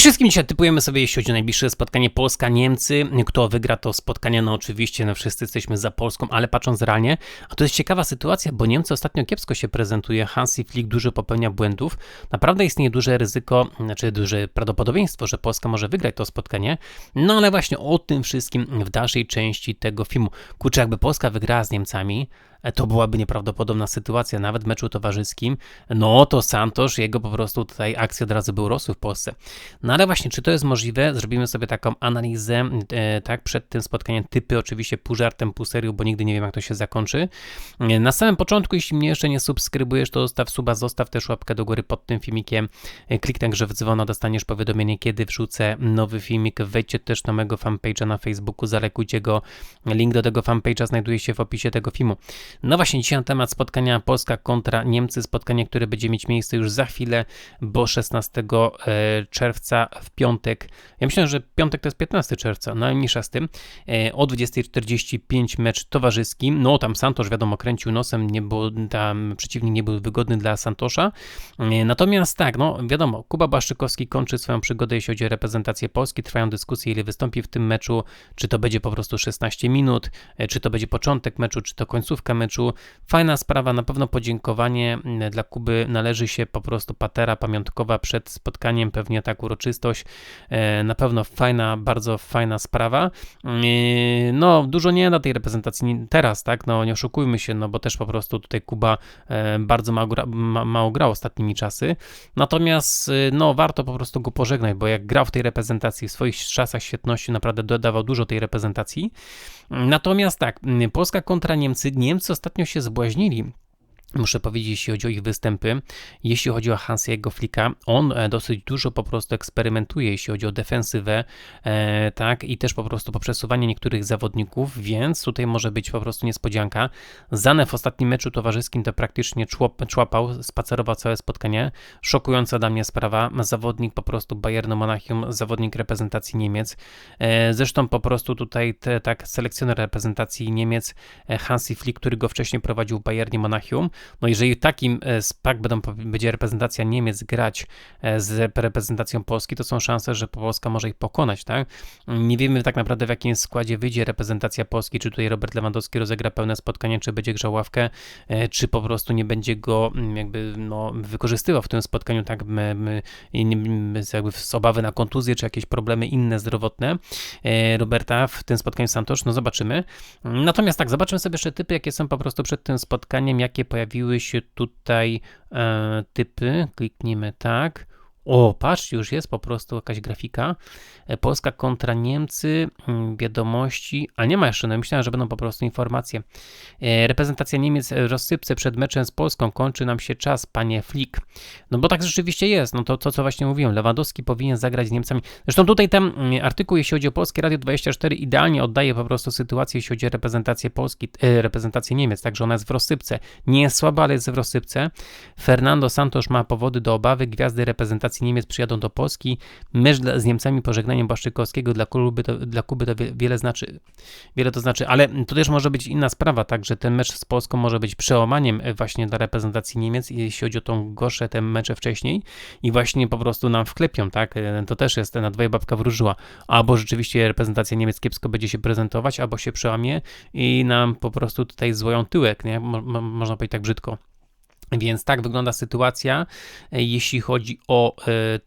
Cześć wszystkim, dzisiaj typujemy sobie, jeśli chodzi o najbliższe spotkanie Polska-Niemcy. Kto wygra to spotkanie? No oczywiście, no wszyscy jesteśmy za Polską, ale patrząc realnie, a to jest ciekawa sytuacja, bo Niemcy ostatnio kiepsko się prezentuje, Hansi Flick dużo popełnia błędów. Naprawdę istnieje duże ryzyko, znaczy duże prawdopodobieństwo, że Polska może wygrać to spotkanie. No ale właśnie o tym wszystkim w dalszej części tego filmu. Kurczę, jakby Polska wygrała z Niemcami, to byłaby nieprawdopodobna sytuacja, nawet w meczu towarzyskim, no to Santosz, jego po prostu tutaj akcje od razu by urosły w Polsce. No ale właśnie, czy to jest możliwe? Zrobimy sobie taką analizę, e, tak, przed tym spotkaniem, typy oczywiście pół żartem, pół serio, bo nigdy nie wiem jak to się zakończy. E, na samym początku, jeśli mnie jeszcze nie subskrybujesz, to zostaw suba, zostaw też łapkę do góry pod tym filmikiem, e, kliknij także w dzwono, dostaniesz powiadomienie, kiedy wrzucę nowy filmik, wejdźcie też na mojego fanpage'a na Facebooku, zalekujcie go, link do tego fanpage'a znajduje się w opisie tego filmu. No właśnie, dzisiaj na temat spotkania Polska kontra Niemcy, spotkanie, które będzie mieć miejsce już za chwilę, bo 16 e, czerwca w piątek, ja myślę, że piątek to jest 15 czerwca, no mniejsza z tym, e, o 20.45 mecz towarzyski, no tam Santosz wiadomo kręcił nosem, nie było, tam przeciwnik nie był wygodny dla Santosza, e, natomiast tak, no wiadomo, Kuba Błaszczykowski kończy swoją przygodę, jeśli chodzi o reprezentację Polski, trwają dyskusje, ile wystąpi w tym meczu, czy to będzie po prostu 16 minut, czy to będzie początek meczu, czy to końcówka meczu. Fajna sprawa, na pewno podziękowanie mm, dla Kuby należy się po prostu patera pamiątkowa przed spotkaniem, pewnie tak uroczystość. E, na pewno fajna, bardzo fajna sprawa. E, no, dużo nie na tej reprezentacji teraz, tak, no nie oszukujmy się, no bo też po prostu tutaj Kuba e, bardzo mało, gra, mało grał ostatnimi czasy. Natomiast, no, warto po prostu go pożegnać, bo jak grał w tej reprezentacji w swoich czasach świetności, naprawdę dodawał dużo tej reprezentacji. Natomiast tak, Polska kontra Niemcy. Niemcy ostatnio się zbłaźnili Muszę powiedzieć, jeśli chodzi o ich występy, jeśli chodzi o Hansiego Flika, on e, dosyć dużo po prostu eksperymentuje, jeśli chodzi o defensywę, e, tak, i też po prostu po przesuwanie niektórych zawodników, więc tutaj może być po prostu niespodzianka. Zane w ostatnim meczu towarzyskim to praktycznie człapał, spacerował całe spotkanie. Szokująca dla mnie sprawa, zawodnik po prostu Bayernu Monachium, zawodnik reprezentacji Niemiec. E, zresztą po prostu tutaj te, tak selekcjoner reprezentacji Niemiec, e, Hansi Flick, który go wcześniej prowadził w Bayernie Monachium, no jeżeli takim e, SPAC będą, będzie reprezentacja Niemiec grać e, z reprezentacją Polski, to są szanse, że Polska może ich pokonać, tak? Nie wiemy tak naprawdę w jakim składzie wyjdzie reprezentacja Polski, czy tutaj Robert Lewandowski rozegra pełne spotkanie, czy będzie grzał ławkę, e, czy po prostu nie będzie go mm, jakby no, wykorzystywał w tym spotkaniu tak jakby z obawy na kontuzję, czy jakieś problemy inne zdrowotne Roberta w tym spotkaniu Santosz, no zobaczymy. Natomiast tak, zobaczymy sobie jeszcze typy, jakie są po prostu przed tym spotkaniem, jakie pojawią pojawiły się tutaj e, typy. Kliknijmy tak. O, patrzcie, już jest po prostu jakaś grafika. E, Polska kontra Niemcy, mm, wiadomości, a nie ma jeszcze, no myślałem, że będą po prostu informacje. E, reprezentacja Niemiec rozsypce przed meczem z Polską, kończy nam się czas, panie Flick. No bo tak rzeczywiście jest, no to, to co właśnie mówiłem, Lewandowski powinien zagrać z Niemcami. Zresztą tutaj ten mm, artykuł, jeśli chodzi o Polskie Radio 24, idealnie oddaje po prostu sytuację, jeśli chodzi o reprezentację Polski, e, reprezentację Niemiec, także ona jest w rozsypce. Nie jest słaba, ale jest w rozsypce. Fernando Santos ma powody do obawy, gwiazdy reprezentacji Niemiec przyjadą do Polski. Mecz z Niemcami pożegnanie zdaniem Błaszczykowskiego dla Kuby, to, dla Kuby to wiele znaczy, wiele to znaczy, ale to też może być inna sprawa, tak, że ten mecz z Polską może być przełamaniem e, właśnie dla reprezentacji Niemiec, jeśli chodzi o tą gorsze te mecze wcześniej i właśnie po prostu nam wklepią, tak, e, to też jest na dwoje babka wróżyła, albo rzeczywiście reprezentacja Niemiec kiepsko będzie się prezentować, albo się przełamie i nam po prostu tutaj złoją tyłek, nie, Mo, można powiedzieć tak brzydko. Więc tak wygląda sytuacja, e, jeśli chodzi o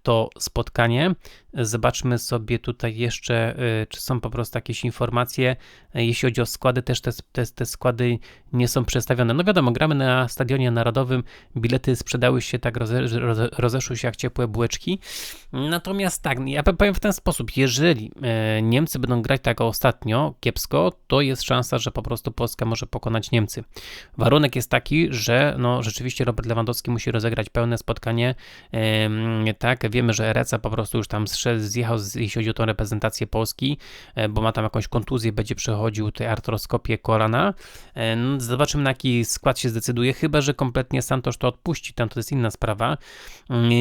to spotkanie. Zobaczmy sobie tutaj jeszcze, y, czy są po prostu jakieś informacje. Jeśli chodzi o składy, też te, te, te, składy nie są przedstawione. No wiadomo, gramy na Stadionie Narodowym, bilety sprzedały się tak, roze, roze, rozeszły się jak ciepłe bułeczki. Natomiast tak, ja powiem w ten sposób, jeżeli e, Niemcy będą grać tak ostatnio, kiepsko, to jest szansa, że po prostu Polska może pokonać Niemcy. Warunek jest taki, że no rzeczywiście Robert Lewandowski musi rozegrać pełne spotkanie. Tak, wiemy, że Reca po prostu już tam zjechał, jeśli chodzi o tą reprezentację Polski, e, bo ma tam jakąś kontuzję, będzie przechodził tutaj artroskopię kolana. E, no, zobaczymy na jaki skład się zdecyduje, chyba że kompletnie Santosz to odpuści, tam to jest inna sprawa. Mm,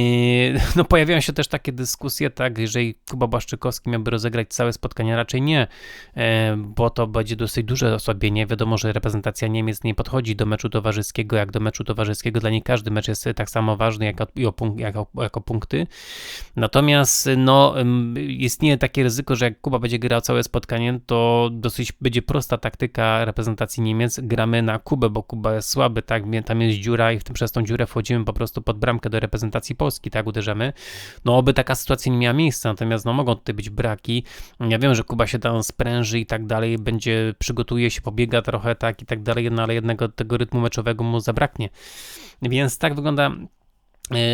no pojawiają się też takie dyskusje, tak, jeżeli Kuba Błaszczykowski miałby rozegrać całe spotkanie, raczej nie, e, bo to będzie dosyć duże osłabienie. Wiadomo, że reprezentacja Niemiec nie podchodzi do meczu towarzyskiego jak do meczu towarzyskiego. Dla niej każdy mecz jest tak samo ważny jak, jako, jako, jako punkty. Natomiast no no istnieje takie ryzyko, że jak Kuba będzie grał całe spotkanie, to dosyć będzie prosta taktyka reprezentacji Niemiec. Gramy na Kubę, bo Kuba jest słaby, tak, tam jest dziura i w tym, przez tą dziurę wchodzimy po prostu pod bramkę do reprezentacji Polski, tak, uderzamy. No oby taka sytuacja nie miała miejsca, natomiast no mogą tutaj być braki. Ja wiem, że Kuba się tam spręży i tak dalej, będzie, przygotuje się, pobiega trochę, tak, i tak dalej, no ale jednego tego rytmu meczowego mu zabraknie. Więc tak wygląda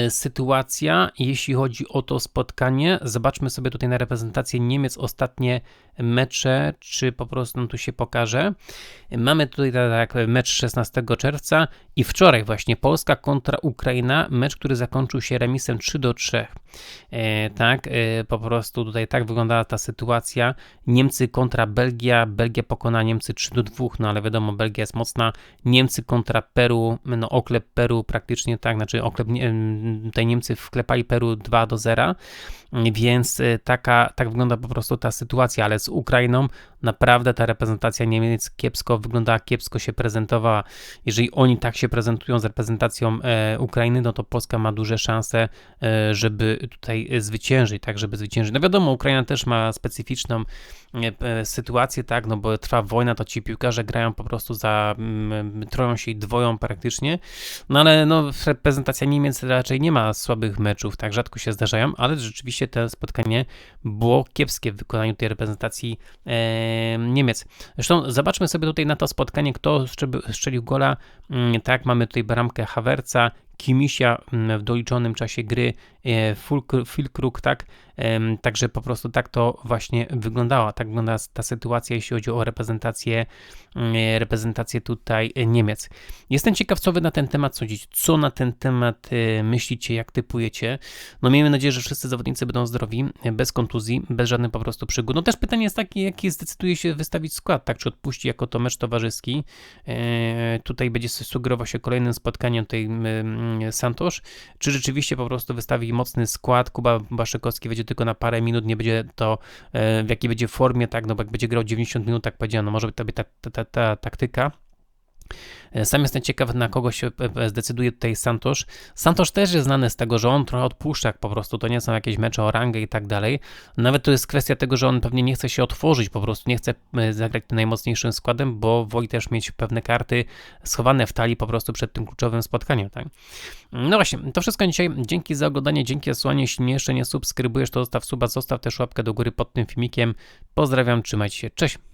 sytuacja, jeśli chodzi o to spotkanie. Zobaczmy sobie tutaj na reprezentację Niemiec ostatnie mecze, czy po prostu tu się pokaże. Mamy tutaj tak mecz 16 czerwca i wczoraj właśnie Polska kontra Ukraina, mecz, który zakończył się remisem 3 do 3. E, tak, e, po prostu tutaj tak wyglądała ta sytuacja. Niemcy kontra Belgia, Belgia pokona Niemcy 3 do 2, no ale wiadomo, Belgia jest mocna. Niemcy kontra Peru, no oklep Peru praktycznie tak, znaczy oklep, tutaj Niemcy wklepali Peru 2 do 0, więc e, taka, tak wygląda po prostu ta sytuacja, ale z Ukrainą naprawdę ta reprezentacja Niemiec kiepsko wyglądała, kiepsko się prezentowała. Jeżeli oni tak się prezentują z reprezentacją e, Ukrainy, no to Polska ma duże szanse, e, żeby tutaj zwyciężyć, tak, żeby zwyciężyć. No wiadomo, Ukraina też ma specyficzną e, sytuację, tak, no bo trwa wojna, to ci piłkarze grają po prostu za, m, troją się i dwoją praktycznie, no ale no reprezentacja Niemiec raczej nie ma słabych meczów, tak, rzadko się zdarzają, ale rzeczywiście to spotkanie było kiepskie w wykonaniu tej reprezentacji e, Niemiec. Zresztą zobaczmy sobie tutaj na to spotkanie, kto strzelił gola, mm, tak, mamy tutaj bramkę Hawerca, Kimisia mm, w doliczonym czasie gry, e, Filkruk, tak, Także po prostu tak to właśnie wyglądała. Tak wygląda ta sytuacja, jeśli chodzi o reprezentację, mm, reprezentację tutaj Niemiec. Jestem ciekaw, co wy na ten temat sądzicie, co na ten temat e, myślicie, jak typujecie. No miejmy nadzieję, że wszyscy zawodnicy będą zdrowi, bez kontuzji, bez żadnych po prostu przygód. No też pytanie jest takie, jaki zdecyduje się wystawić skład, tak, czy odpuści jako to mecz towarzyski. E, tutaj będzie sugerował się kolejnym spotkaniem tej Santosz, czy rzeczywiście po prostu wystawi mocny skład, Kuba Baszykowski będzie tylko na parę minut, nie będzie to e, w jakiej będzie formie, tak, no bo jak będzie grał 90 minut, tak powiedziano, no może być ta, ta, ta, ta taktyka. E, sam jestem ciekaw, na kogo się e, e, zdecyduje tutaj Santosz. Santosz też jest znany z tego, że on trochę odpuszcza po prostu, to nie są jakieś mecze o rangę i tak dalej. Nawet to jest kwestia tego, że on pewnie nie chce się otworzyć, po prostu nie chce zagrać tym najmocniejszym składem, bo woli też mieć pewne karty schowane w talii po prostu przed tym kluczowym spotkaniem, tak? No właśnie, to wszystko dzisiaj. Dzięki za oglądanie, dzięki za słuchanie. Jeśli jeszcze nie subskrybujesz, to zostaw suba, zostaw też łapkę do góry pod tym filmikiem. Pozdrawiam, trzymajcie się, cześć!